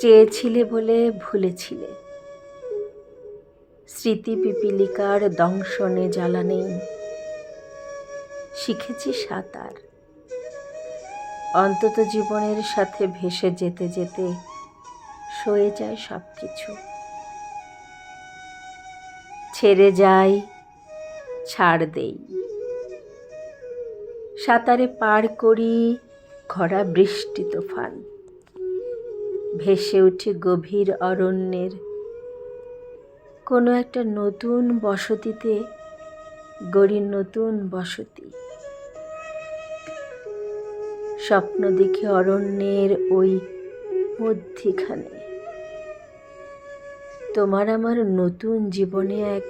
চেয়েছিলে বলে ভুলেছিলে। স্মৃতি পিপিলিকার দংশনে জ্বালা নেই শিখেছি সাঁতার। অন্তত জীবনের সাথে ভেসে যেতে যেতে সয়ে যায় সব কিছু ছেড়ে যাই, ছাড় দেই। সাঁতারে পার করি খরা বৃষ্টি তুফান। ভেসে উঠি গভীর অরণ্যের কোনো একটা নতুন বসতিতে গড়ি নতুন বসতি। স্বপ্ন দেখে অরণ্যের ওই মধ্যিখানে। তোমার আমার নতুন জীবনে এক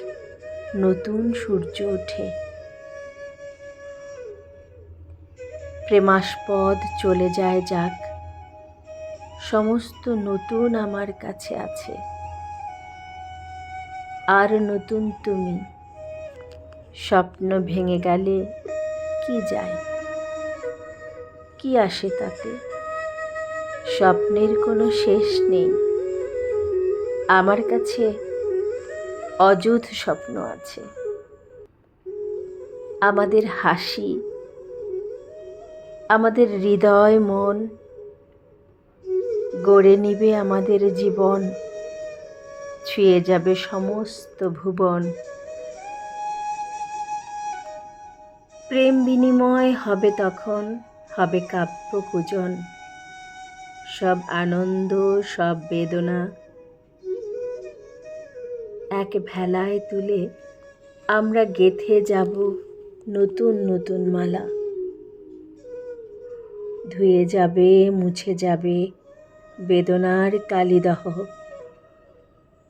নতুন সূর্য ওঠে। প্রেমাস্পদ চলে যায় যাক। সমস্ত নতুন আমার কাছে আছে। আর নতুন তুমি। স্বপ্ন ভেঙে গেলে কি যায়? কি আসে তাতে? স্বপ্নের কোনো শেষ নেই। আমার কাছে অযুত স্বপ্ন আছে। আমাদের হাসি, আমাদের হৃদয় মন গড়ে নিবে আমাদের জীবন। ছুঁয়ে যাবে সমস্ত ভুবন। প্রেম বিনিময় হবে তখন, হবে কাব্য পূজন সব আনন্দ, সব বেদনা এক ভেলায় তুলে আমরা গেথে যাব নতুন নতুন মালা। ধুয়ে যাবে, মুছে যাবে বেদনার কালিদাহ।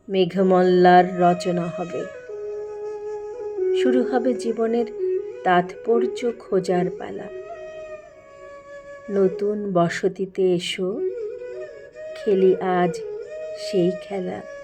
মেঘমল্লার রচনা হবে। শুরু হবে জীবনের তাৎপর্য খোঁজার পালা। নতুন বসতিতে এসো, খেলি আজ সেই খেলা।